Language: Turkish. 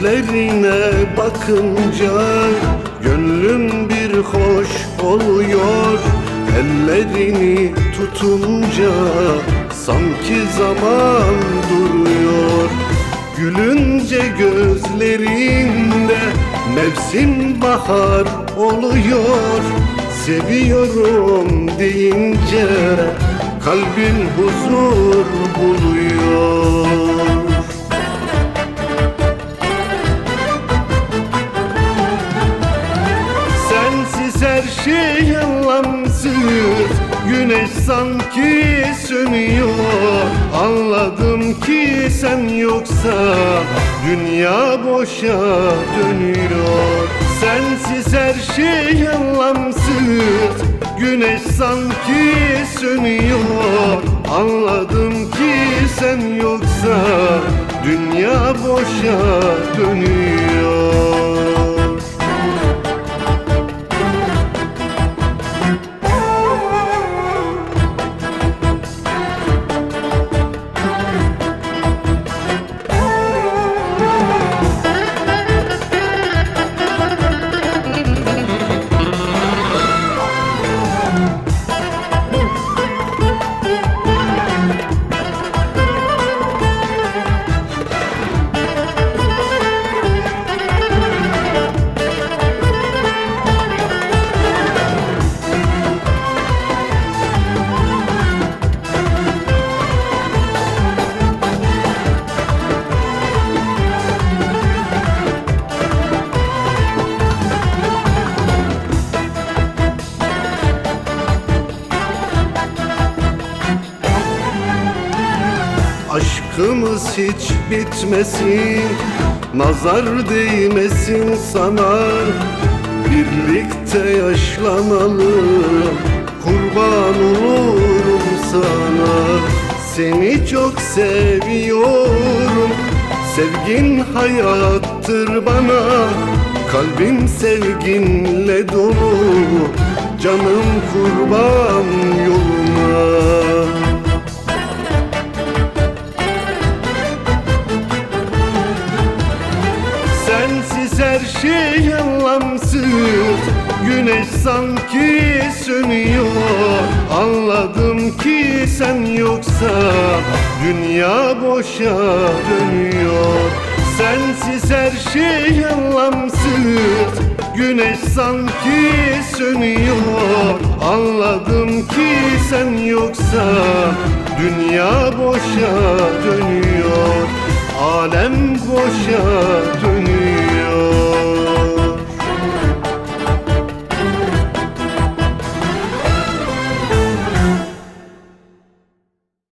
Gözlerine bakınca Gönlüm bir hoş oluyor. Ellerini tutunca Sanki zaman duruyor. Gülünce gözlerinde Mevsim bahar oluyor. Seviyorum deyince Kalbin huzur buluyor Her şey anlamsız Güneş sanki sönüyor. Anladım ki sen yoksa Dünya boşa dönüyor. Sensiz her şey anlamsız Güneş sanki sönüyor. Anladım ki sen yoksa Dünya boşa dönüyor Aşkımız hiç bitmesin. Nazar değmesin sana. Birlikte yaşlanalım. Kurban olurum sana. Seni çok seviyorum. Sevgin hayattır bana. Kalbim sevginle dolu. Canım kurban her şey anlamsız. Güneş sanki sönüyor. Anladım ki sen yoksa Dünya boşa dönüyor. Sensiz her şey anlamsız. Güneş sanki sönüyor. Anladım ki sen yoksa Dünya boşa dönüyor. Alem boşa